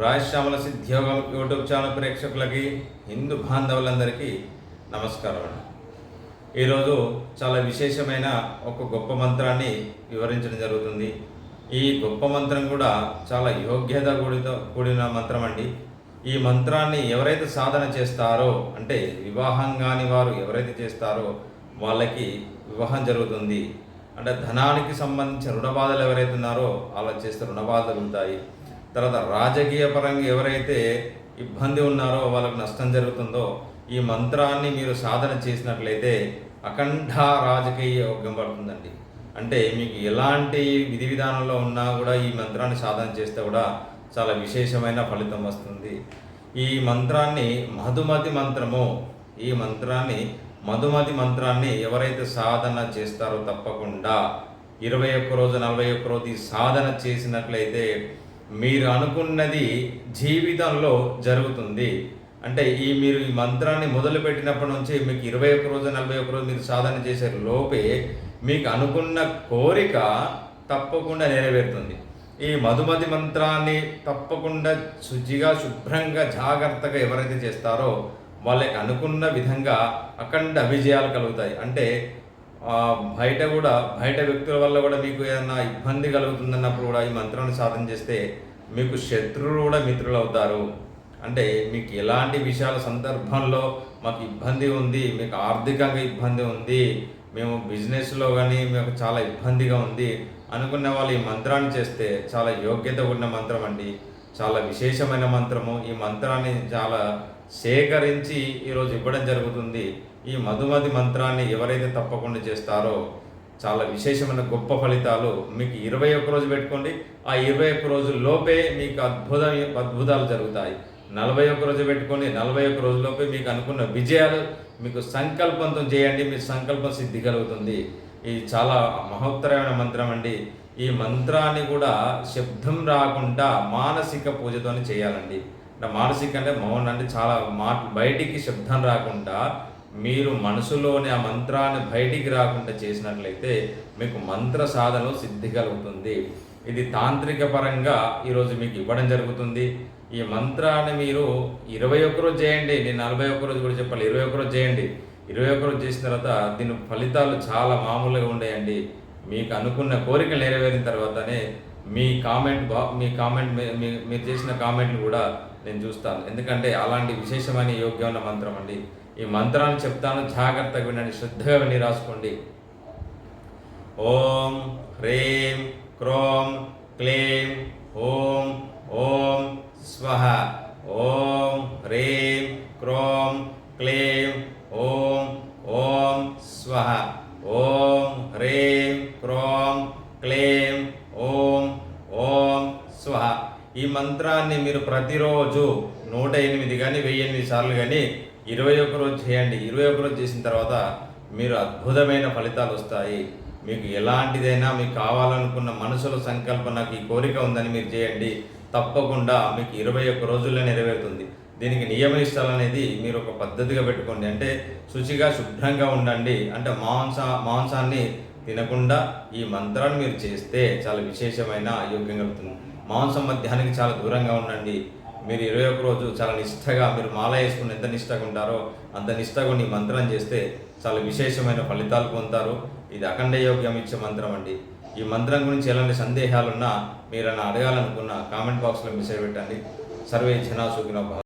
Rajashyamala సిద్ధ్యోగం YouTube channel ప్రేక్షకులకి హిందూ బాంధవులందరికీ నమస్కారం అండి. ఈరోజు చాలా విశేషమైన ఒక గొప్ప మంత్రాన్ని వివరించడం జరుగుతుంది. ఈ గొప్ప మంత్రం కూడా చాలా యోగ్యత కూడితో కూడిన మంత్రం అండి. ఈ మంత్రాన్ని ఎవరైతే సాధన చేస్తారో అంటే వివాహం కాని వారు ఎవరైతే చేస్తారో వాళ్ళకి వివాహం జరుగుతుంది. అంటే ధనానికి సంబంధించిన రుణ బాధలు ఎవరైతే ఉన్నారో అలా చేస్తే రుణ బాధలు ఉంటాయి. తర్వాత రాజకీయ పరంగా ఎవరైతే ఇబ్బంది ఉన్నారో వాళ్ళకు నష్టం జరుగుతుందో ఈ మంత్రాన్ని మీరు సాధన చేసినట్లయితే అఖండ రాజకీయ యోగ్యం పడుతుందండి. అంటే మీకు ఎలాంటి విధి విధానంలో ఉన్నా కూడా ఈ మంత్రాన్ని సాధన చేస్తే కూడా చాలా విశేషమైన ఫలితం వస్తుంది. ఈ మంత్రాన్ని మధుమతి మంత్రము ఈ మంత్రాన్ని మధుమతి మంత్రాన్ని ఎవరైతే సాధన చేస్తారో తప్పకుండా ఇరవై ఒక్క రోజు నలభై ఒక్క రోజు ఈ సాధన చేసినట్లయితే మీరు అనుకున్నది జీవితంలో జరుగుతుంది. అంటే ఈ మీరు ఈ మంత్రాన్ని మొదలుపెట్టినప్పటి నుంచి మీకు ఇరవై ఒక్క రోజు నలభై ఒక్క రోజు మీరు సాధన చేసే లోపే మీకు అనుకున్న కోరిక తప్పకుండా నెరవేరుతుంది. ఈ మధుమతి మంత్రాన్ని తప్పకుండా శుచిగా శుభ్రంగా జాగ్రత్తగా ఎవరైతే చేస్తారో వాళ్ళకి అనుకున్న విధంగా అఖండ విజయాలు కలుగుతాయి. అంటే బయట కూడా బయట వ్యక్తుల వల్ల కూడా మీకు ఏదైనా ఇబ్బంది కలుగుతుందన్నప్పుడు కూడా ఈ మంత్రాన్ని సాధన చేస్తే మీకు శత్రువులు కూడా మిత్రులు అవుతారు అంటే మీకు ఎలాంటి విషయాల సందర్భంలో మాకు ఇబ్బంది ఉంది మీకు ఆర్థికంగా ఇబ్బంది ఉంది మేము బిజినెస్లో కానీ మీకు చాలా ఇబ్బందిగా ఉంది అనుకున్న వాళ్ళు ఈ మంత్రాన్ని చేస్తే చాలా యోగ్యత ఉన్న మంత్రం అండి. చాలా విశేషమైన మంత్రము. ఈ మంత్రాన్ని చాలా సేకరించి ఈరోజు ఇవ్వడం జరుగుతుంది. ఈ మధుమతి మంత్రాన్ని ఎవరైతే తప్పకుండా చేస్తారో చాలా విశేషమైన గొప్ప ఫలితాలు మీకు ఇరవై ఒక్క రోజు పెట్టుకోండి. ఆ ఇరవై ఒక్క రోజు లోపే మీకు అద్భుత అద్భుతాలు జరుగుతాయి. నలభై ఒక్క రోజు పెట్టుకోండి. నలభై ఒక్క రోజులోపే మీకు అనుకున్న విజయాలు మీకు సంకల్పంతో చేయండి. మీ సంకల్పం సిద్ధి కలుగుతుంది. ఇది చాలా మహోత్తరమైన మంత్రం అండి. ఈ మంత్రాన్ని కూడా శబ్దం రాకుండా మానసిక పూజతోనే చేయాలండి. అంటే మానసిక అంటే మౌనం అంటే చాలా మాట బయటికి శబ్దం రాకుండా మీరు మనసులోని ఆ మంత్రాన్ని బయటికి రాకుండా చేసినట్లయితే మీకు మంత్ర సాధన సిద్ధి కలుగుతుంది. ఇది తాంత్రిక పరంగా ఈరోజు మీకు ఇవ్వడం జరుగుతుంది. ఈ మంత్రాన్ని మీరు ఇరవై ఒక్క రోజు చేయండి. నేను నలభై ఒక్క రోజు కూడా చెప్పాలి. ఇరవై ఒక్క రోజు చేయండి. ఇరవై ఒక్క రోజు చేసిన తర్వాత దీని ఫలితాలు చాలా మామూలుగా ఉండేయండి. మీకు అనుకున్న కోరికలు నెరవేరిన తర్వాతనే మీ కామెంట్ బా మీ కామెంట్ మీ- మీ- మీరు చేసిన కామెంట్లు కూడా నేను చూస్తాను. ఎందుకంటే అలాంటి విశేషమైన యోగ్యమైన మంత్రం అండి. ఈ మంత్రాన్ని చెప్తాను జాగ్రత్తగా వినండి శ్రద్ధగా విని రాసుకోండి. ఓం హ్రీం క్రోం క్లీం ఓం ఓం స్వహ. ఓం హ్రీం క్రోం క్లీం ఓం ఓం స్వహ. ఓం హ్రీం క్రోం క్లీం ఓం ఓం స్వహ ఈ మంత్రాన్ని మీరు ప్రతిరోజు నూట ఎనిమిది కానీ వెయ్యి ఎనిమిది సార్లు కానీ ఇరవై ఒక్క రోజు చేయండి. ఇరవై ఒక్క రోజు చేసిన తర్వాత మీరు అద్భుతమైన ఫలితాలు వస్తాయి. మీకు ఎలాంటిదైనా మీకు కావాలనుకున్న మనసులో సంకల్పం నాకు ఈ కోరిక ఉందని మీరు చేయండి. తప్పకుండా మీకు ఇరవై ఒక్క రోజుల్లో నెరవేరుతుంది. దీనికి నియమ అనేది మీరు ఒక పద్ధతిగా పెట్టుకోండి. అంటే శుచిగా శుభ్రంగా ఉండండి. అంటే మాంస మాంసాన్ని తినకుండా ఈ మంత్రాన్ని మీరు చేస్తే చాలా విశేషమైన యోగ్యం కలుగుతుంది. మాంసం మధ్యాహ్నానికి చాలా దూరంగా ఉండండి. మీరు ఇరవై ఒక్క రోజు చాలా నిష్టగా మీరు మాల వేసుకుని ఎంత నిష్టగా ఉంటారో అంత నిష్టగా ఉండి మంత్రం చేస్తే చాలా విశేషమైన ఫలితాలు పొందుతారు. ఇది అఖండ యోగ్యం ఇచ్చే మంత్రం అండి. ఈ మంత్రం గురించి ఎలాంటి సందేహాలున్నా మీరు అన్న అడగాలనుకున్న కామెంట్ బాక్స్లో మెసేజ్ పెట్టండి. సర్వే జనా సుఖినో